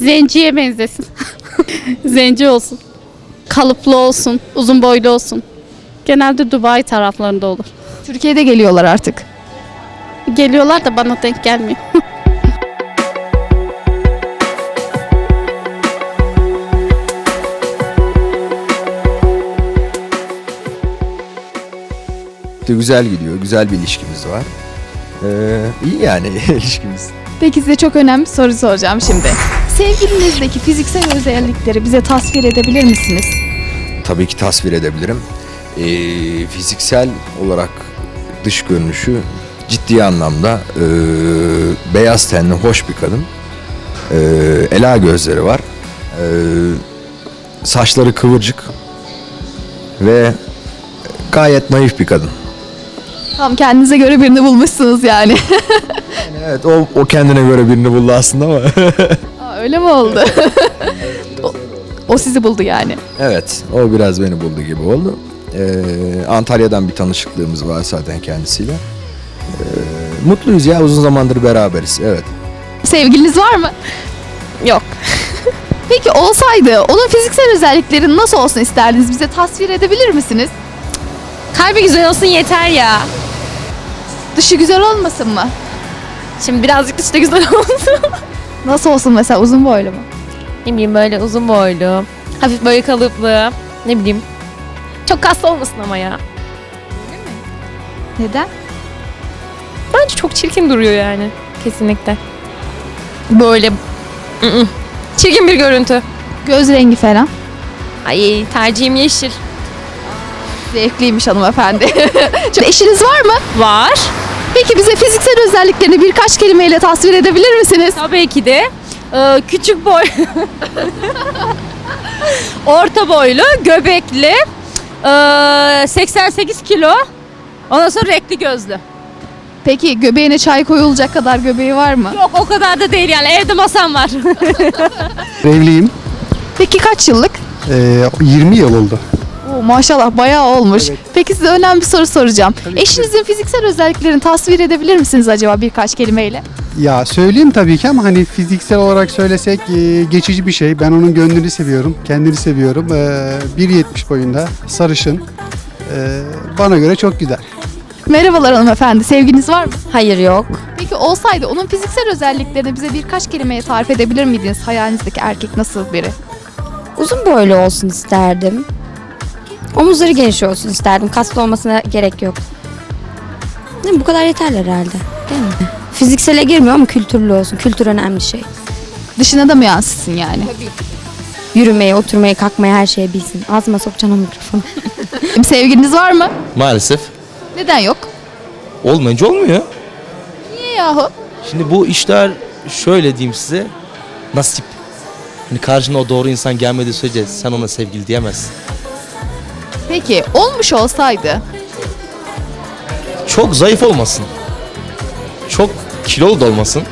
Zenciye benzesin. Zenci olsun. Kalıplı olsun. Uzun boylu olsun. Genelde Dubai taraflarında olur. Türkiye'de geliyorlar artık. Geliyorlar da bana denk gelmiyor. De güzel gidiyor. Güzel bir ilişkimiz var. Ee, iyi yani ilişkimiz. Peki size çok önemli bir soru soracağım şimdi. Sevgilinizdeki fiziksel özellikleri bize tasvir edebilir misiniz? Tabii ki tasvir edebilirim. Ee, fiziksel olarak dış görünüşü ciddi anlamda ee, beyaz tenli hoş bir kadın. Ee, ela gözleri var. Ee, saçları kıvırcık ve gayet naif bir kadın. Tam kendinize göre birini bulmuşsunuz yani. Evet o, o kendine göre birini buldu aslında ama. Aa, öyle mi oldu? o, o sizi buldu yani. Evet, o biraz beni buldu gibi oldu. Ee, Antalya'dan bir tanışıklığımız var zaten kendisiyle. Ee, mutluyuz ya, uzun zamandır beraberiz. Evet. Sevgiliniz var mı? Yok. Peki olsaydı onun fiziksel özellikleri nasıl olsun isterdiniz? Bize tasvir edebilir misiniz? Kalbi güzel olsun yeter ya. Dışı güzel olmasın mı? Şimdi birazcık da güzel olsun. Nasıl olsun mesela uzun boylu mu? ne bileyim böyle uzun boylu. Hafif böyle kalıplı. Ne bileyim. Çok kaslı olmasın ama ya. Neden? Bence çok çirkin duruyor yani. Kesinlikle. Böyle. ı-ı. Çirkin bir görüntü. Göz rengi falan. Ay tercihim yeşil. Zevkliymiş hanımefendi. Şimdi eşiniz var mı? Var. Peki bize fiziksel özelliklerini birkaç kelimeyle tasvir edebilir misiniz? Tabii ki de. Ee, küçük boy. Orta boylu, göbekli. ee, 88 kilo. Ondan sonra renkli gözlü. Peki göbeğine çay koyulacak kadar göbeği var mı? Yok o kadar da değil yani evde masam var. Evliyim. Peki kaç yıllık? Ee, 20 yıl oldu. Oo, maşallah bayağı olmuş. Evet. Peki size önemli bir soru soracağım. Tabii ki. Eşinizin fiziksel özelliklerini tasvir edebilir misiniz acaba birkaç kelimeyle? Ya söyleyeyim tabii ki ama hani fiziksel olarak söylesek e, geçici bir şey. Ben onun gönlünü seviyorum, kendini seviyorum. Ee, 1.70 boyunda, sarışın. Ee, bana göre çok güzel. Merhabalar hanımefendi, sevginiz var mı? Hayır yok. Peki olsaydı onun fiziksel özelliklerini bize birkaç kelimeye tarif edebilir miydiniz? Hayalinizdeki erkek nasıl biri? Uzun boylu olsun isterdim. Omuzları geniş olsun isterdim. Kaslı olmasına gerek yok. Değil mi? Bu kadar yeterli herhalde. Değil mi? Fiziksele girmiyor ama kültürlü olsun. Kültür önemli şey. Dışına da mı yansıtsın yani? Yürümeyi, oturmayı, kalkmayı her şeyi bilsin. Ağzıma sokacaksın o mikrofonu. Sevgiliniz var mı? Maalesef Neden yok? olmayınca olmuyor. Niye yahu? Şimdi bu işler şöyle diyeyim size nasip. Hani karşına o doğru insan gelmediği sürece sen ona sevgili diyemezsin. Peki olmuş olsaydı Çok zayıf olmasın. Çok kilolu da olmasın.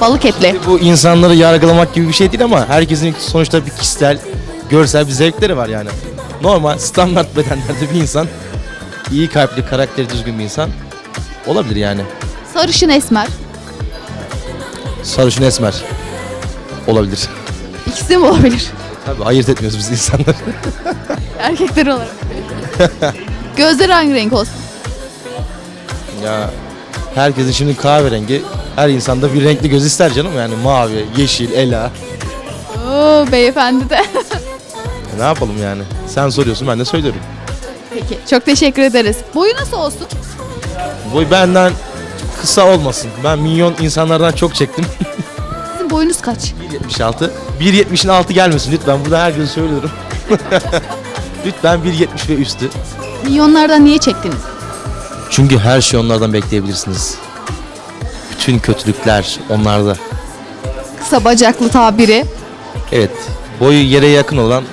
balık etli. Bu insanları yargılamak gibi bir şey değil ama herkesin sonuçta bir kişisel, görsel bir zevkleri var yani. Normal, standart bedenlerde bir insan, iyi kalpli, karakteri düzgün bir insan olabilir yani. Sarışın esmer. Sarışın esmer olabilir. İkisi de mi olabilir? Tabii ayırt etmiyoruz biz insanları. Erkekler olarak. Gözleri hangi renk olsun? Ya herkesin şimdi kahverengi her insanda bir renkli göz ister canım yani mavi, yeşil, ela. Oo beyefendi de. E, ne yapalım yani? Sen soruyorsun ben de söylüyorum. Peki çok teşekkür ederiz. Boyu nasıl olsun? Boy benden kısa olmasın. Ben milyon insanlardan çok çektim. Sizin boyunuz kaç? 1.76. 1.70'in altı gelmesin lütfen. Burada her gün söylüyorum. lütfen 1.70 ve üstü. Milyonlardan niye çektiniz? Çünkü her şey onlardan bekleyebilirsiniz. Bütün kötülükler onlarda. Kısa bacaklı tabiri. Evet. Boyu yere yakın olan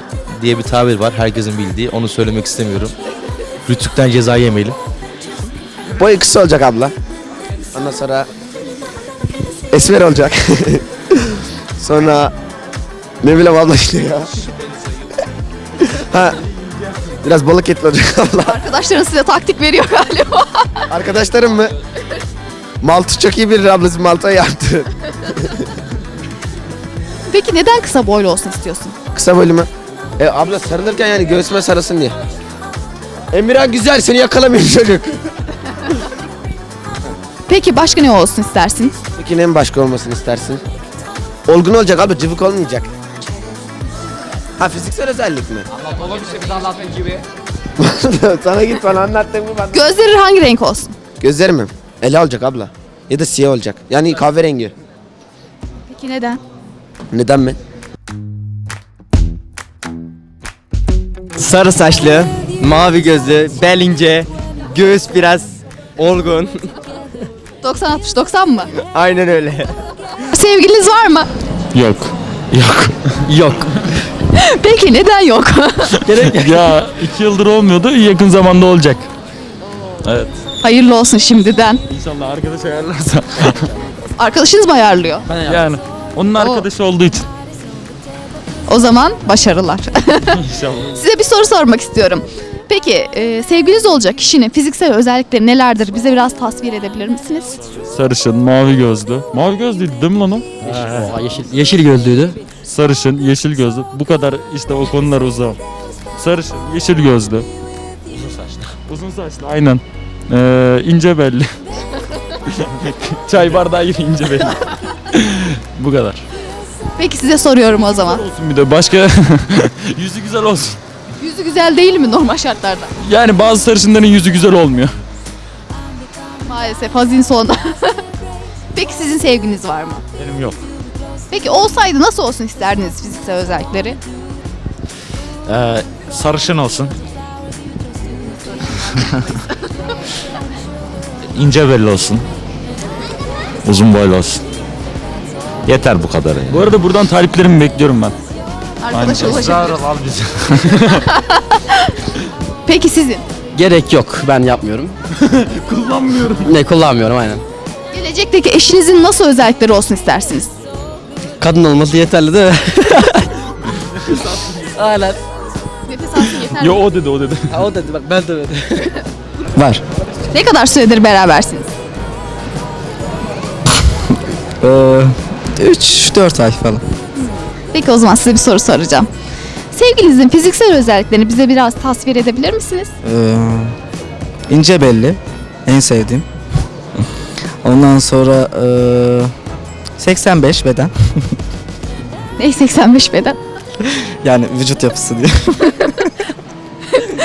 diye bir tabir var. Herkesin bildiği. Onu söylemek istemiyorum. Rütükten ceza yemeyelim. Boyu kısa olacak abla. Ondan sonra esmer olacak. sonra ne bileyim abla işte ya. ha, biraz balık etli olacak abla. Arkadaşların size taktik veriyor galiba. Arkadaşlarım mı? Maltı çok iyi bilir ablası Malta yaptı. Peki neden kısa boylu olsun istiyorsun? Kısa boylu mu? E, abla sarılırken yani göğsüme sarılsın diye. Emirhan güzel seni yakalamıyor çocuk. Peki başka ne olsun istersin? Peki ne başka olmasını istersin? Olgun olacak abla cıvık olmayacak. Ha fiziksel özellik mi? Sana git bana anlattın mı ben? Gözleri hangi renk olsun? Gözlerim mi? Ele olacak abla. Ya da siyah olacak. Yani kahverengi. Peki neden? Neden mi? Sarı saçlı, mavi gözlü, bel ince, göğüs biraz olgun. 90-60-90 mı? Aynen öyle. Sevgiliniz var mı? Yok. Yok. Yok. Peki neden yok? ya iki yıldır olmuyordu. Yakın zamanda olacak. Evet. Hayırlı olsun şimdiden. İnşallah arkadaş ayarlarsa. Arkadaşınız mı ayarlıyor? yani. Onun arkadaşı olduğu için. O zaman başarılar. İnşallah. Size bir soru sormak istiyorum. Peki e, sevgiliniz olacak kişinin fiziksel özellikleri nelerdir? Bize biraz tasvir edebilir misiniz? Sarışın, mavi gözlü. Mavi gözlüydü değil mi lan o? yeşil, yeşil gözlüydü. Sarışın, yeşil gözlü. Bu kadar işte o konular uzağım. Sarışın, yeşil gözlü. Uzun saçlı. Uzun saçlı aynen. Ee, ince belli. Çay bardağı gibi ince belli. Bu kadar. Peki size soruyorum o zaman. Olsun bir de başka yüzü güzel olsun. Yüzü güzel değil mi normal şartlarda? Yani bazı sarışınların yüzü güzel olmuyor. Maalesef hazin son. Peki sizin sevginiz var mı? Benim yok. Peki olsaydı nasıl olsun isterdiniz fiziksel özellikleri? Ee, sarışın olsun. İnce belli olsun. Uzun boylu olsun. Yeter bu kadar yani. Bu arada buradan taliplerimi bekliyorum ben. Arkadaşa ulaşabilir. al bizi. Peki sizin? Gerek yok. Ben yapmıyorum. kullanmıyorum. Ne kullanmıyorum aynen. Gelecekteki eşinizin nasıl özellikleri olsun istersiniz? Kadın olması yeterli değil mi? aynen. Nefes alsın yeter. Yo o dedi o dedi. Ha, o dedi bak ben de demedim. Var. Ne kadar süredir berabersiniz? 3-4 ay falan. Peki o zaman size bir soru soracağım. Sevgilinizin fiziksel özelliklerini bize biraz tasvir edebilir misiniz? Ee, ince belli. En sevdiğim. Ondan sonra ee, 85 beden. Ney 85 beden? Yani vücut yapısı diye.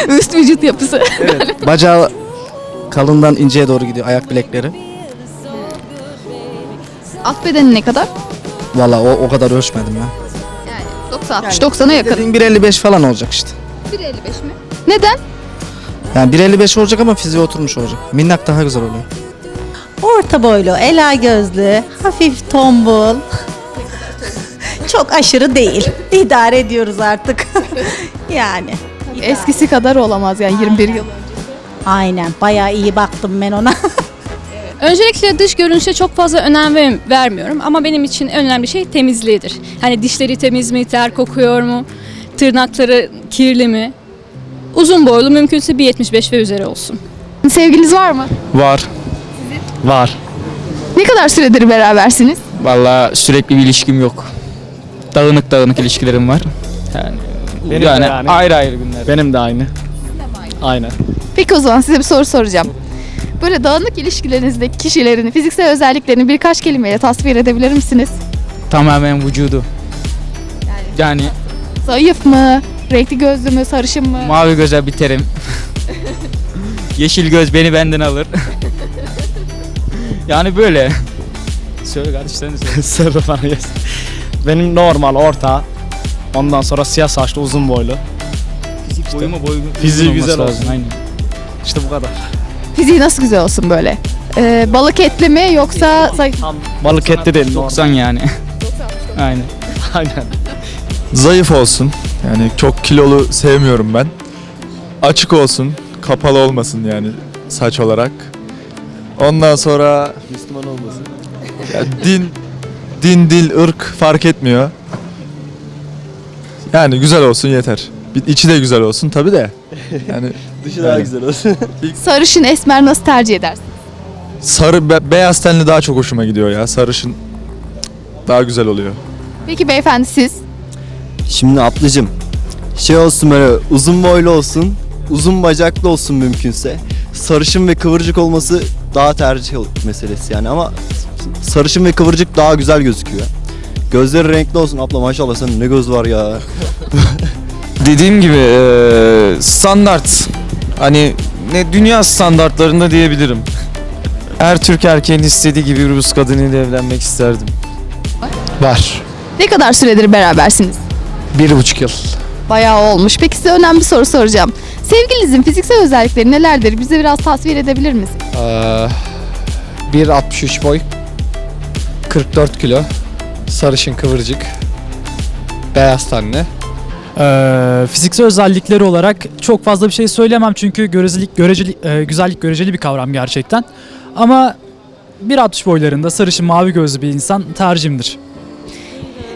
Üst vücut yapısı. Bacağı kalından inceye doğru gidiyor ayak bilekleri. Alt bedeni ne kadar? Valla o, o kadar ölçmedim ya. Yani 90-60-90'a yakın. Dediğim 1.55 falan olacak işte. 1.55 mi? Neden? Yani 1.55 olacak ama fiziği oturmuş olacak. Minnak daha güzel oluyor. Orta boylu, ela gözlü, hafif tombul. Çok aşırı değil. İdare ediyoruz artık. yani. Eskisi kadar olamaz yani 21 yıl. Aynen. Bayağı iyi baktım ben ona. Öncelikle dış görünüşe çok fazla önem ver- vermiyorum ama benim için en önemli şey temizliğidir. Hani dişleri temiz mi, ter kokuyor mu, tırnakları kirli mi? Uzun boylu mümkünse 1.75 ve üzeri olsun. Sevgiliniz var mı? Var. Var. Ne kadar süredir berabersiniz? Vallahi sürekli bir ilişkim yok. Dağınık dağınık ilişkilerim var. Yani, yani, ayrı ayrı günler. Benim de aynı. Aynen. Peki o zaman size bir soru soracağım. Böyle dağınık ilişkilerinizdeki kişilerin fiziksel özelliklerini birkaç kelimeyle tasvir edebilir misiniz? Tamamen vücudu. Yani Zayıf mı? Renkli gözlü mü? Sarışın mı? mavi göze biterim. Yeşil göz beni benden alır. Yani böyle. Söyle kardeşlerini söyle. Sarı bana gelsin. Benim normal orta. Ondan sonra siyah saçlı uzun boylu. Boyuma boy Fiziği güzel lazım, olsun. Aynen. İşte bu kadar. Fiziği nasıl güzel olsun böyle? Ee, balık etli mi yoksa zayıf? Balık etli değil. 90 yani. Aynen. Aynen. Zayıf olsun. Yani çok kilolu sevmiyorum ben. Açık olsun. Kapalı olmasın yani saç olarak. Ondan sonra Müslüman olmasın. ya din din dil ırk fark etmiyor. Yani güzel olsun yeter. Bir içi de güzel olsun tabi de. Yani Dışı daha güzel olsun. Sarışın, esmer nasıl tercih edersin? sarı be- beyaz tenli daha çok hoşuma gidiyor ya. Sarışın daha güzel oluyor. Peki beyefendi siz? Şimdi ablacım şey olsun böyle uzun boylu olsun, uzun bacaklı olsun mümkünse. Sarışın ve kıvırcık olması daha tercih meselesi yani ama sarışın ve kıvırcık daha güzel gözüküyor. Gözleri renkli olsun abla maşallah senin ne göz var ya. Dediğim gibi eee, standart. Hani ne dünya standartlarında diyebilirim. Her Türk erkeğin istediği gibi bir Rus kadınıyla evlenmek isterdim. Var. Ne kadar süredir berabersiniz? Bir buçuk yıl. Bayağı olmuş. Peki size önemli bir soru soracağım. Sevgilinizin fiziksel özellikleri nelerdir? Bize biraz tasvir edebilir misiniz? Ee, 1.63 boy. 44 kilo. Sarışın kıvırcık. Beyaz tenli. Ee, fiziksel özellikleri olarak çok fazla bir şey söylemem çünkü görecelik, göreceli, e, güzellik göreceli bir kavram gerçekten. Ama 1.60 boylarında sarışın mavi gözlü bir insan tercihimdir.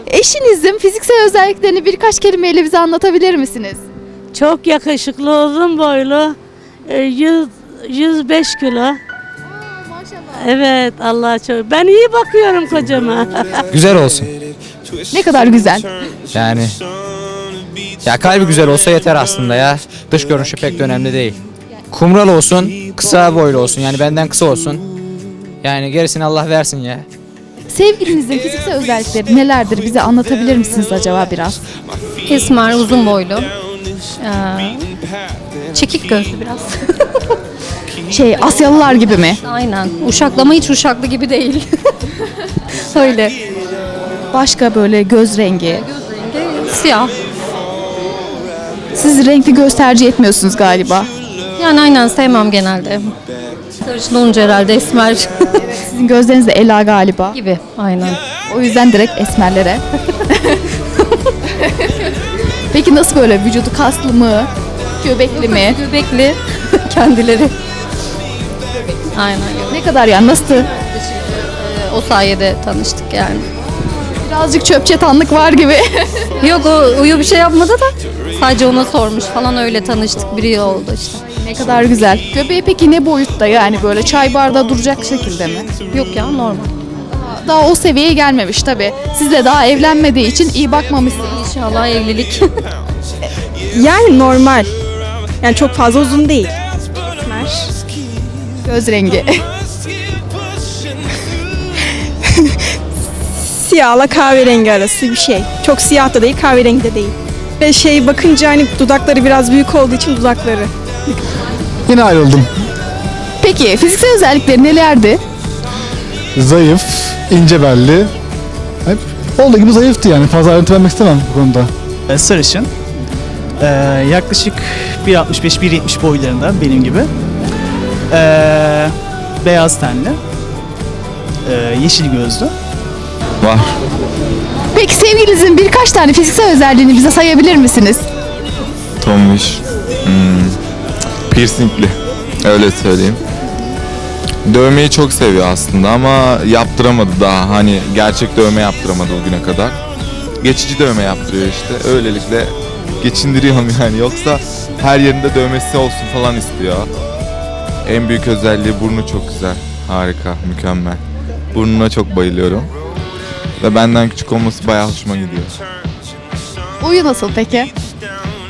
Eşinizin fiziksel özelliklerini birkaç kelimeyle bize anlatabilir misiniz? Çok yakışıklı, uzun boylu. e, 100, 105 kilo. Evet Allah çok. Ben iyi bakıyorum kocama. Güzel olsun. Ne kadar güzel. Yani ya kalbi güzel olsa yeter aslında ya. Dış görünüşü pek de önemli değil. Kumral olsun, kısa boylu olsun. Yani benden kısa olsun. Yani gerisini Allah versin ya. Sevgilinizin fiziksel özellikleri nelerdir? Bize anlatabilir misiniz acaba biraz? Esmer, uzun boylu. Çekik gözlü biraz. Şey Asyalılar gibi mi? Aynen. Uşaklama hiç uşaklı gibi değil. Öyle. Başka böyle göz rengi. Siyah. Siz renkli göz tercih etmiyorsunuz galiba. Yani aynen sevmem genelde. Sarışın olunca herhalde esmer Sizin gözleriniz de ela galiba. gibi. Aynen. O yüzden direkt esmerlere. Peki nasıl böyle vücudu kaslı mı? Göbekli mi? Göbekli kendileri. Aynen. Ne kadar yani nasıl? Ee, O sayede tanıştık yani. Birazcık çöpçe tanlık var gibi. Yok o uyu bir şey yapmadı da sadece ona sormuş falan öyle tanıştık biri oldu işte. ne kadar güzel. Göbeği peki ne boyutta yani böyle çay bardağı duracak şekilde mi? Yok ya normal. Daha o seviyeye gelmemiş tabi. Sizle daha evlenmediği için iyi bakmamışsınız. İnşallah evlilik. Yani normal. Yani çok fazla uzun değil. Göz rengi. Siyahla kahverengi arası bir şey. Çok siyah da değil, kahverengi de değil. Ve şey bakınca hani dudakları biraz büyük olduğu için dudakları. Yine ayrıldım. Peki fiziksel özellikleri nelerdi? Zayıf, ince belli. Olduğu gibi zayıftı yani. Fazla ayrıntı vermek istemem bu konuda. Ee, sarışın. Ee, yaklaşık 1.65-1.70 boylarında benim gibi. Ee, beyaz tenli. Ee, yeşil gözlü. Var. Peki sevgilinizin birkaç tane fiziksel özelliğini bize sayabilir misiniz? Tombiş. Hmm. Piercingli. Öyle söyleyeyim. Dövmeyi çok seviyor aslında ama yaptıramadı daha. Hani gerçek dövme yaptıramadı o güne kadar. Geçici dövme yaptırıyor işte. Öylelikle geçindiriyorum yani. Yoksa her yerinde dövmesi olsun falan istiyor. En büyük özelliği burnu çok güzel. Harika, mükemmel. Burnuna çok bayılıyorum. Ve benden küçük olması bayağı hoşuma gidiyor. Boyu nasıl peki?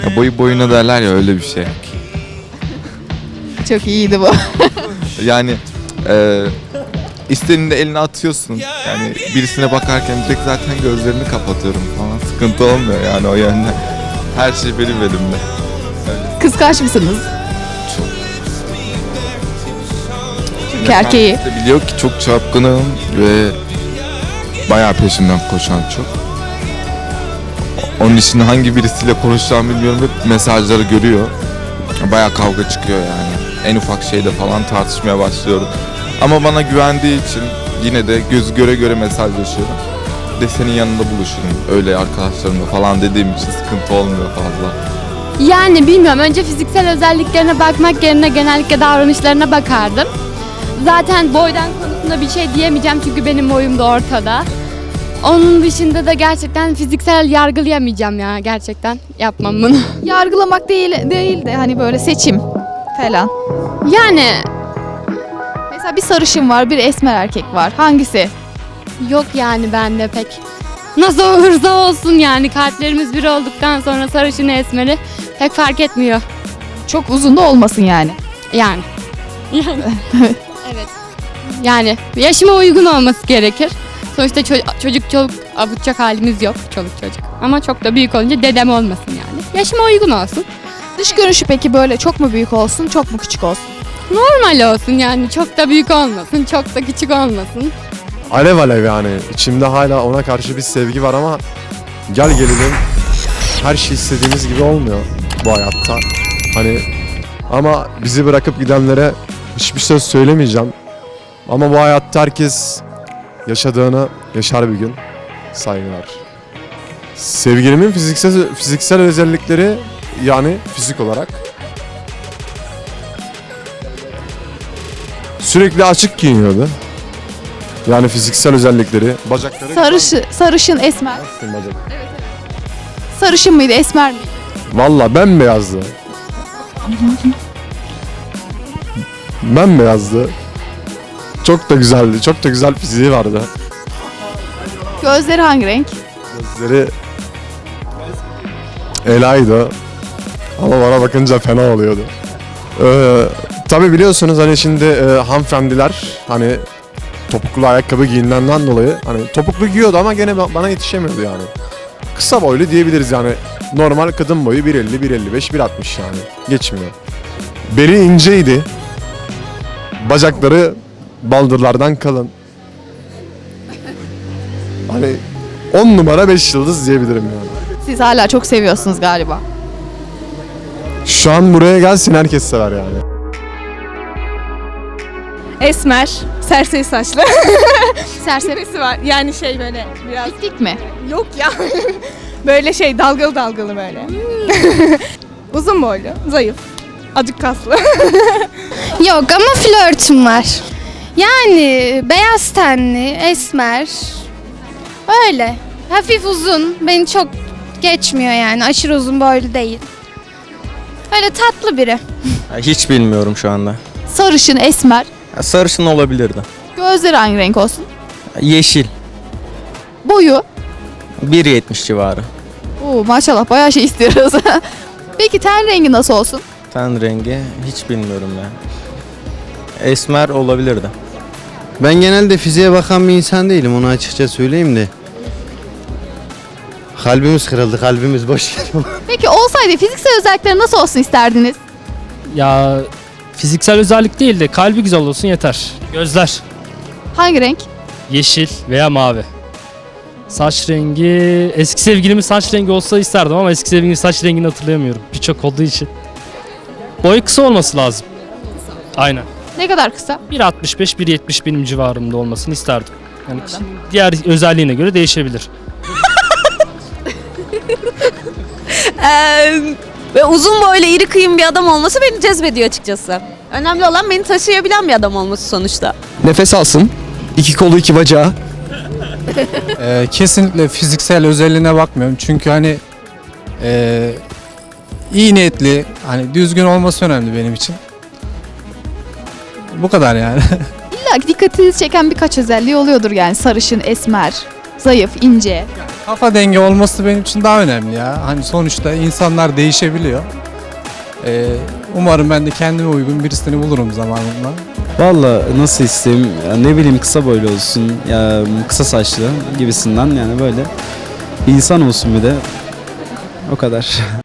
Ya boyu boyuna derler ya öyle bir şey. Çok iyiydi bu. Yani e, istenini de eline atıyorsun. Yani birisine bakarken direkt zaten gözlerini kapatıyorum falan. Sıkıntı olmuyor yani o yönden. Her şey benim elimde. Kıskanç mısınız? Türk erkeği. Kendisi de biliyor ki çok çapkınım ve bayağı peşimden koşan çok. Onun için hangi birisiyle konuşacağımı bilmiyorum hep mesajları görüyor. Bayağı kavga çıkıyor yani. En ufak şeyde falan tartışmaya başlıyorum. Ama bana güvendiği için yine de göz göre göre mesajlaşıyorum. De senin yanında buluşurum. Öyle arkadaşlarımla falan dediğim için sıkıntı olmuyor fazla. Yani bilmiyorum. Önce fiziksel özelliklerine bakmak yerine genellikle davranışlarına bakardım. Zaten boydan konusunda bir şey diyemeyeceğim çünkü benim boyum da ortada. Onun dışında da gerçekten fiziksel yargılayamayacağım ya gerçekten. Yapmam bunu. Yargılamak değil değil de hani böyle seçim falan. Yani Mesela bir sarışın var, bir esmer erkek var. Hangisi? yok yani bende pek. Nasıl olursa olsun yani kalplerimiz bir olduktan sonra sarışın esmeri pek fark etmiyor. Çok uzun da olmasın yani. Yani. Yani. evet. Yani yaşıma uygun olması gerekir. Sonuçta ço- çocuk çok avutacak halimiz yok çoluk çocuk. Ama çok da büyük olunca dedem olmasın yani. Yaşıma uygun olsun. Dış görünüşü peki böyle çok mu büyük olsun, çok mu küçük olsun? Normal olsun yani çok da büyük olmasın, çok da küçük olmasın. Alev alev yani. İçimde hala ona karşı bir sevgi var ama gel gelelim her şey istediğimiz gibi olmuyor bu hayatta. Hani ama bizi bırakıp gidenlere hiçbir söz söylemeyeceğim. Ama bu hayatta herkes yaşadığını yaşar bir gün. Saygılar. Sevgilimin fiziksel fiziksel özellikleri yani fizik olarak sürekli açık giyiniyordu. Yani fiziksel özellikleri, bacakları... Sarışı, sarışın, esmer. Nasıl bacak? Sarışın mıydı, esmer miydi? Valla bembeyazdı. bembeyazdı. Çok da güzeldi. Çok da güzel fiziği vardı. Gözleri hangi renk? Gözleri Ela'ydı. Ama bana bakınca fena oluyordu. Ee, Tabi biliyorsunuz hani şimdi e, hanımefendiler hani topuklu ayakkabı giyinenden dolayı hani topuklu giyiyordu ama gene ba- bana yetişemiyordu yani. Kısa boylu diyebiliriz yani. Normal kadın boyu 1.50, 1.55, 1.60 yani. Geçmiyor. Beli inceydi. Bacakları baldırlardan kalın. Hani 10 numara 5 yıldız diyebilirim yani. Siz hala çok seviyorsunuz galiba. Şu an buraya gelsin herkes sever yani. Esmer, serseri saçlı. Serseri var. Yani şey böyle biraz dik mi? yok ya. böyle şey dalgalı dalgalı böyle. Uzun boylu, zayıf. Acık kaslı. Yok ama flörtüm var. Yani beyaz tenli, esmer. Öyle. Hafif uzun. Beni çok geçmiyor yani. Aşırı uzun boylu değil. Öyle tatlı biri. Hiç bilmiyorum şu anda. Sarışın, esmer. Sarışın olabilirdi. Gözleri hangi renk olsun? Yeşil. Boyu. 1.70 civarı. Oo, maşallah bayağı şey istiyoruz. Peki ten rengi nasıl olsun? Ten rengi hiç bilmiyorum ya. Esmer olabilirdi. Ben genelde fiziğe bakan bir insan değilim onu açıkça söyleyeyim de. Kalbimiz kırıldı, kalbimiz boş. Peki olsaydı fiziksel özellikleri nasıl olsun isterdiniz? Ya fiziksel özellik değil de kalbi güzel olsun yeter. Gözler Hangi renk? yeşil veya mavi. Saç rengi eski sevgilimin saç rengi olsa isterdim ama eski sevgilimin saç rengini hatırlayamıyorum. Birçok olduğu için. Boyu kısa olması lazım. Aynen. Ne kadar kısa? 1.65 1.70 benim civarımda olmasını isterdim. Yani diğer özelliğine göre değişebilir. ve uzun boylu iri kıyım bir adam olması beni cezbediyor açıkçası. Önemli olan beni taşıyabilen bir adam olması sonuçta. Nefes alsın. İki kolu iki bacağı. Ee, kesinlikle fiziksel özelliğine bakmıyorum. Çünkü hani ee, iyi niyetli, hani düzgün olması önemli benim için. Bu kadar yani. İlla dikkatinizi çeken birkaç özelliği oluyordur yani. Sarışın, esmer, zayıf, ince. Kafa dengi olması benim için daha önemli ya. Hani sonuçta insanlar değişebiliyor. Ee, umarım ben de kendime uygun birisini bulurum zamanında. Valla nasıl isteyeyim ya ne bileyim kısa boylu olsun ya kısa saçlı gibisinden yani böyle insan olsun bir de o kadar.